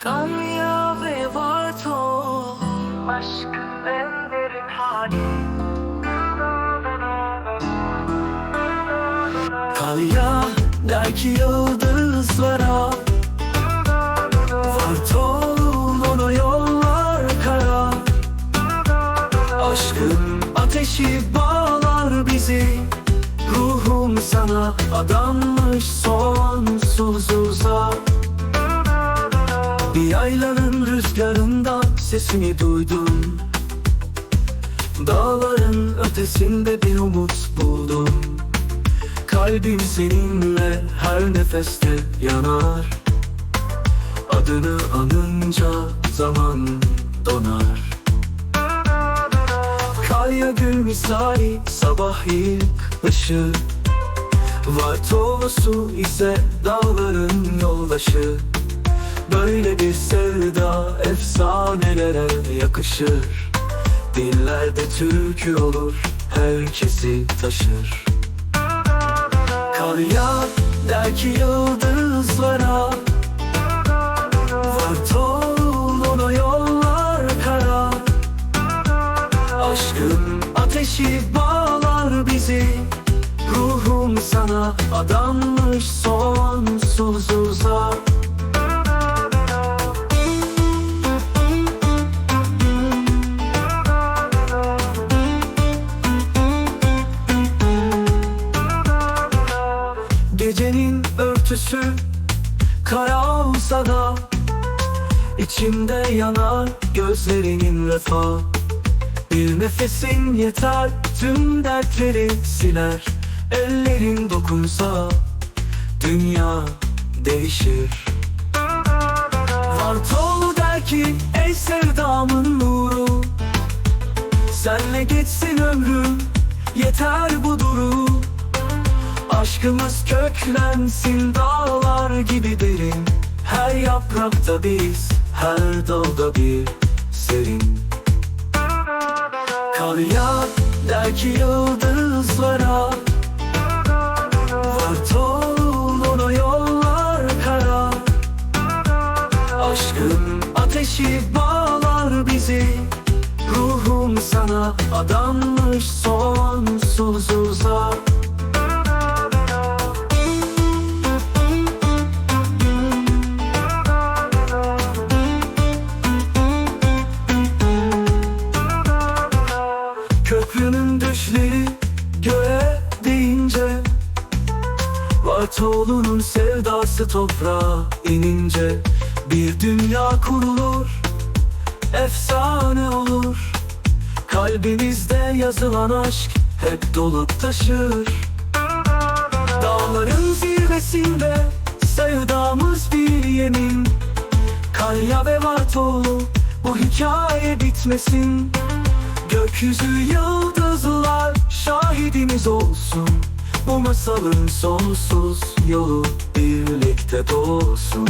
Kanya ve Varto Aşkın en derin hali. Kalya der ki yıldızlara. Varto ona yollar kara. Aşkın ateşi bağlar bizi. Ruhum sana adanmış sonsuzuza Bir yaylanın rüzgarında sesini duydum. Dağların ötesinde bir umut buldum. Kalbim seninle her nefeste yanar. Adını anınca zaman donar. Kalya gül misali sabah ilk ışığı. Vartosu ise dağların yoldaşı Böyle bir sevda efsanelere yakışır. Dillerde türkü olur herkesi taşır. Kalya der ki yıldızlara. Vartol ona yollar kara. Aşkın ateşi bağlar bizi. Ruhum sana adanmış sonsuzuza Gecenin örtüsü kara olsa da İçimde yanar gözlerinin refah. Bir nefesin yeter tüm dertleri siler Ellerin dokunsa dünya değişir. Vartol der ki ey sevdamın nuru Senle geçsin ömrüm yeter bu duru Aşkımız köklensin dağlar gibi derin. Her yaprakta biz, her dalda bir serin. Kar yağ der ki yıldızlara. Vartol ona yollar kara. Aşkın ateşi bağlar bizi. Ruhum sana adanmış sonsuzuza Köprünün Vartoğlu'nun sevdası toprağa inince Bir dünya kurulur, efsane olur. Kalbimizde yazılan aşk hep dolup taşır. Dağların zirvesinde sevdamız bir yemin. Kalya ve Vartoğlu bu hikaye bitmesin. Gökyüzü yıldızlar şahidimiz olsun Bu masalın sonsuz yolu birlikte dolsun